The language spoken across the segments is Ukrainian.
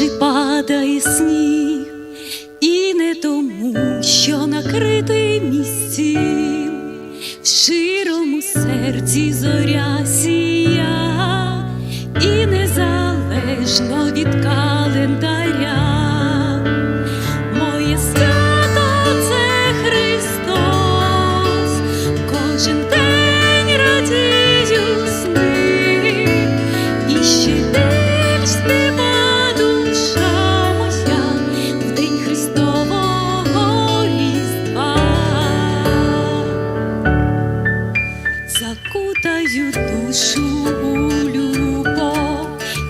чи падає сніг, і не тому, що накритий мій в широму серці зоря сія, і незалежно від календаря. Моє свято це Христос, кожен день Закутаю у любов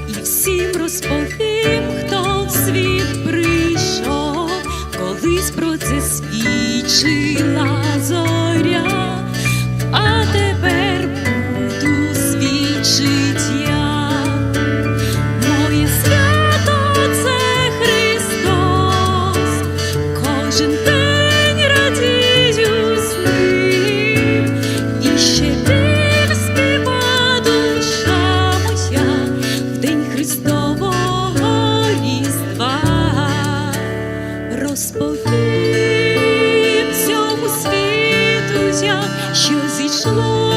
і всім розповім, хто в світ прийшов, колись про це свідчила зоря, а тепер буду свідчить я. Моє свято це Христос, кожен день світу я, що зійшло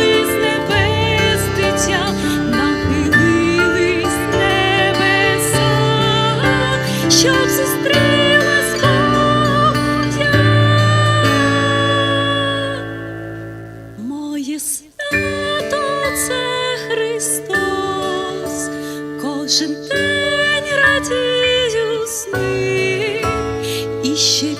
із небес дитя, нахилились небеса, щоб зустрілась моя. Моє свято це Христос, кожен день радію з і ще